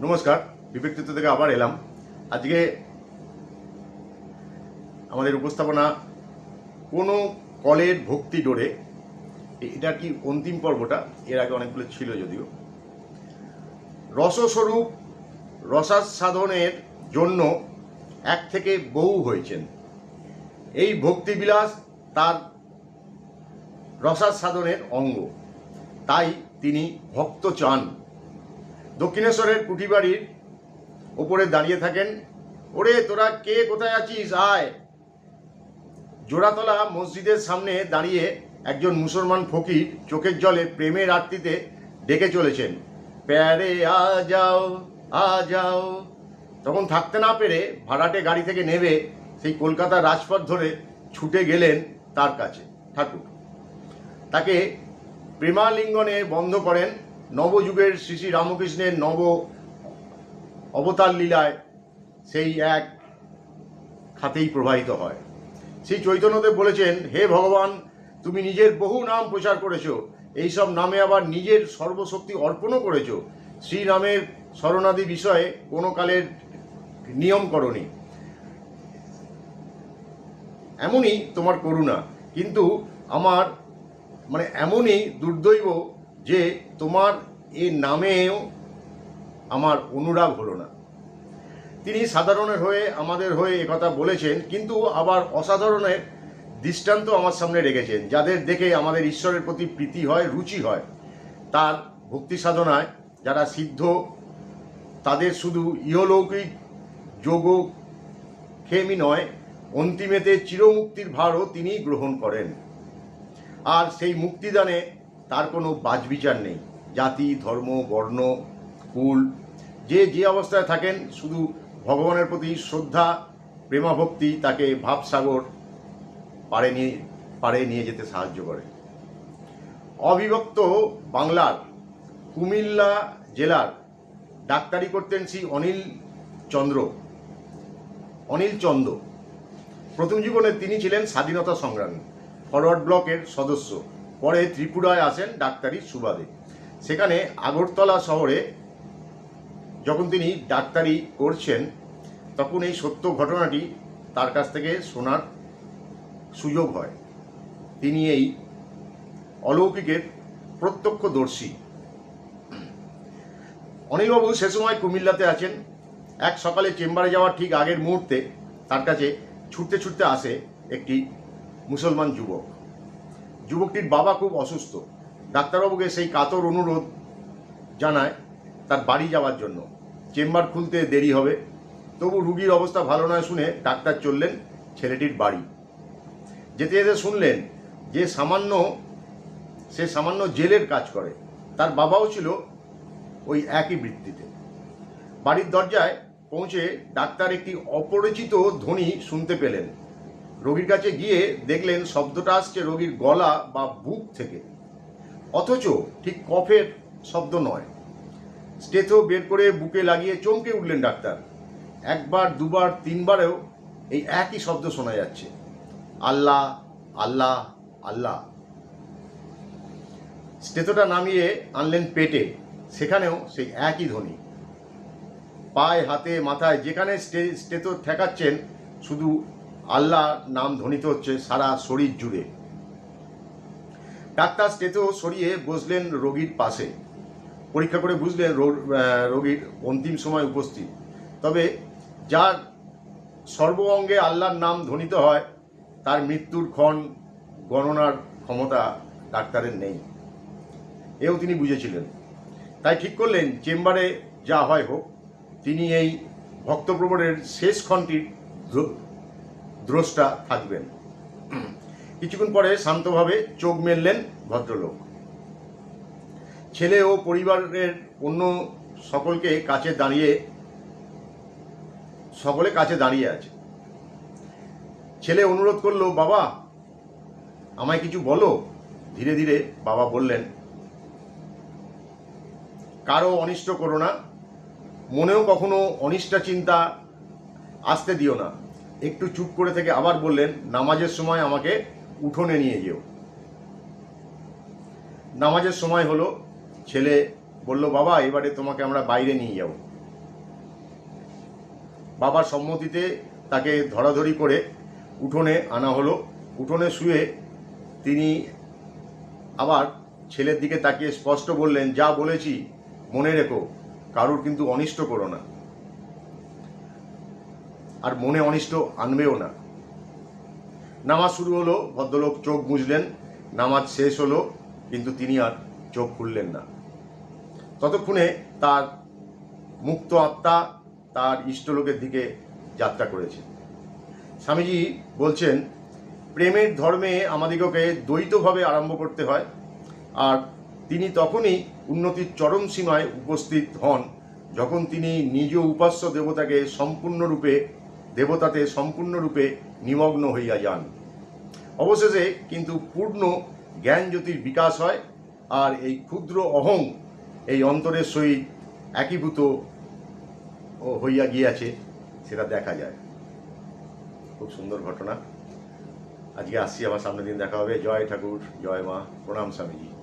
নমস্কার, বিবেকচিত্র থেকে আবার এলাম। আজকে আমাদের উপস্থাপনা কোনো কলের ভক্তি ডোরে, এটা কি অন্তিম পর্বটা? এর আগে অনেকগুলো ছিল যদিও। রসস্বরূপ রসাস্বাদনের জন্য এক থেকে বহু হয়েছেন। এই ভক্তিবিলাস তার রসাসাধনের অঙ্গ। তাই তিনি ভক্ত চান। দক্ষিণেশ্বরের কুঠিবাড়ির ওপরে দাঁড়িয়ে থাকেন। ওরে, তোরা কে? কোথায় আছিস? আয়। জোড়াতলা মসজিদের সামনে দাঁড়িয়ে একজন মুসলমান ফকির চোখের জলে প্রেমের আরতিতে ডেকে চলেছেন। প্যারে, আ যাও আ যাও। তখন থাকতে না পেরে ভাড়াটে গাড়ি থেকে নেবে সেই কলকাতার রাজপথ ধরে ছুটে গেলেন তার কাছে, ঠাকুর। তাকে প্রেমালিঙ্গনে বন্ধ করেন নবযুগের শ্রী শ্রী রামকৃষ্ণের নব অবতার লীলায় সেই এক খাতেই প্রবাহিত হয়। শ্রী চৈতন্যদেব বলেছেন, হে ভগবান, তুমি নিজের বহু নাম প্রচার করেছ, এইসব নামে আবার নিজের সর্বশক্তি অর্পণও করেছ। শ্রীরামের শরণাদি বিষয়ে কোনো কালের নিয়ম করনি। এমনই তোমার করুণা, কিন্তু আমার মানে এমনই দুর্দৈব যে তোমার এ নামেও আমার অনুরাগ হলো না। তিনি সাধারণের হয়ে আমাদের হয়ে একথা বলেছেন, কিন্তু আবার অসাধারণের দৃষ্টান্ত আমার সামনে রেখেছেন, যাদের দেখে আমাদের ঈশ্বরের প্রতি প্রীতি হয়, রুচি হয়। তার ভক্তি সাধনায় যারা সিদ্ধ, তাদের শুধু ইহলৌকিক যোগ খেমি নয়, অন্তিমেতে চিরমুক্তির ভারও তিনি গ্রহণ করেন। আর সেই মুক্তিদানে তার কোনো বাজবিচার নেই। জাতি, ধর্ম, বর্ণ, কুল, যে যে অবস্থায় থাকেন, শুধু ভগবানের প্রতি শ্রদ্ধা, প্রেমাভক্তি তাকে ভাবসাগর পারে নিয়ে পারে নিয়ে যেতে সাহায্য করে। অবিভক্ত বাংলার কুমিল্লা জেলার ডাক্তারি করতেন শ্রী অনিল চন্দ্র। অনিল চন্দ্র। প্রথম জীবনে তিনি ছিলেন স্বাধীনতা সংগ্রামী, ফরওয়ার্ড ব্লকের সদস্য। পরে ত্রিপুরায় আসেন ডাক্তারি সুবাদে। সেখানে আগরতলা শহরে যখন তিনি ডাক্তারি করছেন, তখন এই সত্য ঘটনাটি তার কাছ থেকে শোনার সুযোগ হয়। তিনি এই অলৌকিকের প্রত্যক্ষদর্শী। অনিলবাবু সে সময় কুমিল্লাতে আছেন। এক সকালে চেম্বারে যাওয়ার ঠিক আগের মুহূর্তে তার কাছে ছুটতে ছুটতে আসে একটি মুসলমান যুবক। যুবকটির বাবা খুব অসুস্থ। ডাক্তারবাবুকে সেই কাতর অনুরোধ জানায় তার বাড়ি যাওয়ার জন্য। চেম্বার খুলতে দেরি হবে। তবু রুগীর অবস্থা ভালো নয় শুনে ডাক্তার চললেন ছেলেটির বাড়ি। যেতে যেতে শুনলেন যে সামান্য, সে সামান্য জেলের কাজ করে। তার বাবাও ছিল ওই একই বৃত্তিতে। বাড়ির দরজায় পৌঁছে ডাক্তার একটি অপরিচিত ধ্বনি শুনতে পেলেন। রোগীর কাছে গিয়ে দেখলেন শব্দটা আসছে রোগীর গলা বা বুক থেকে। অথচ ঠিক কফের শব্দ নয়। স্টেথো বের করে বুকে লাগিয়ে চমকে উঠলেন ডাক্তার। একবার, দুবার, তিনবারেও এই একই শব্দ শোনা যাচ্ছে। আল্লাহ আল্লাহ আল্লাহ। স্টেথোটা নামিয়ে আনলেন পেটে। সেখানেও সেই একই ধ্বনি। পায়ে, হাতে, মাথায় যেখানে স্টে- স্টেথো ঠেকাচ্ছেন, শুধু আল্লাহ নাম ধ্বনিত হচ্ছে সারা শরীর জুড়ে। ডাক্তার স্টেথো সরিয়ে বসলেন রোগীর পাশে। পরীক্ষা করে বুঝলেন রোগীর অন্তিম সময় উপস্থিত। তবে যার সর্ব অঙ্গে আল্লাহর নাম ধ্বনিত হয়, তার মৃত্যুর ক্ষণ গণনার ক্ষমতা ডাক্তারের নেই। এও তিনি বুঝেছিলেন। তাই ঠিক করলেন, চেম্বারে যা হয় হোক, তিনি এই ভক্তপ্রবণের শেষ ক্ষণটির দ্রষ্টা থাকবেন। কিছুক্ষণ পরে শান্তভাবে চোখ মেললেন ভদ্রলোক। ছেলে ও পরিবারের অন্য সকলকে কাছে দাঁড়িয়ে, সকলে কাছে দাঁড়িয়ে আছে। ছেলে অনুরোধ করল, বাবা, আমায় কিছু বলো? ধীরে ধীরে বাবা বললেন, কারও অনিষ্ট করো না। মনেও কখনো অনিষ্টা চিন্তা আসতে দিও না। একটু চুপ করে থেকে আবার বললেন, নামাজের সময় আমাকে উঠোনে নিয়ে যেও। নামাজের সময় হলো, ছেলে বলল, বাবা, এবারে তোমাকে আমরা বাইরে নিয়ে যাব। বাবার সম্মতিতে তাকে ধরাধরি করে উঠোনে আনা হলো। উঠোনে শুয়ে তিনি আবার ছেলের দিকে তাকিয়ে স্পষ্ট বললেন, যা বলেছি মনে রেখো, কারুর কিন্তু অনিষ্ট করো না। আর মনে অনিষ্ট আনবেও না। নামাজ শুরু হলো, ভদ্রলোক চোখ বুঝলেন নামাজ শেষ হলো, কিন্তু তিনি আর চোখ খুললেন না। ততক্ষণে তার মুক্ত আত্মা তার ইষ্টলোকের দিকে যাত্রা করেছে। স্বামীজি বলছেন, প্রেমের ধর্মে আমাদিগকে দ্বৈতভাবে আরম্ভ করতে হয়, আর তিনি তখনই উন্নতির চরম সীমায় উপস্থিত হন, যখন তিনি নিজ উপাস্য দেবতাকে সম্পূর্ণরূপে দেবতাতে সম্পূর্ণরূপে নিমগ্ন হইয়া যান। অবশেষে কিন্তু পূর্ণ জ্ঞান জ্যোতির বিকাশ হয় আর এই ক্ষুদ্র অহং এই অন্তরের সহিত একীভূত হইয়া গিয়াছে, সেটা দেখা যায়। খুব সুন্দর ঘটনা। আজকে আসছি, আমার সামনের দিন দেখা হবে। জয় ঠাকুর, জয় মা, প্রণাম স্বামীজি।